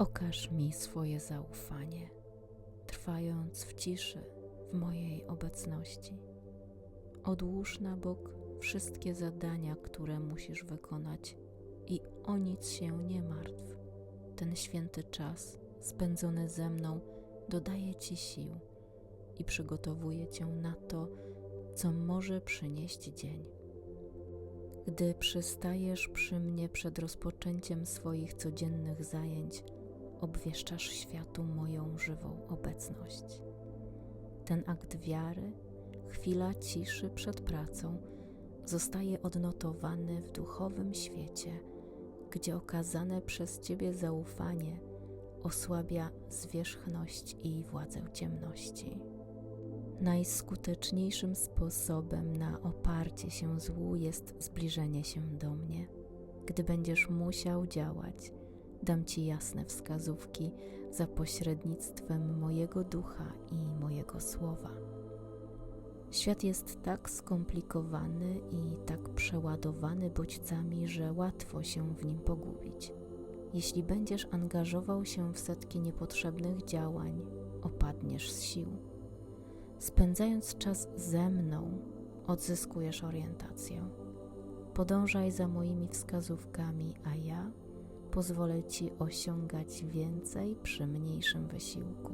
Okaż mi swoje zaufanie, trwając w ciszy w mojej obecności. Odłóż na bok wszystkie zadania, które musisz wykonać i o nic się nie martw. Ten święty czas spędzony ze mną dodaje ci sił i przygotowuje cię na to, co może przynieść dzień. Gdy przystajesz przy mnie przed rozpoczęciem swoich codziennych zajęć, obwieszczasz światu moją żywą obecność. Ten akt wiary, chwila ciszy przed pracą, zostaje odnotowany w duchowym świecie, gdzie okazane przez Ciebie zaufanie osłabia zwierzchność i władzę ciemności. Najskuteczniejszym sposobem na oparcie się złu jest zbliżenie się do mnie. Gdy będziesz musiał działać, dam Ci jasne wskazówki za pośrednictwem mojego ducha i mojego słowa. Świat jest tak skomplikowany i tak przeładowany bodźcami, że łatwo się w nim pogubić. Jeśli będziesz angażował się w setki niepotrzebnych działań, opadniesz z sił. Spędzając czas ze mną, odzyskujesz orientację. Podążaj za moimi wskazówkami, a ja pozwolę Ci osiągać więcej przy mniejszym wysiłku.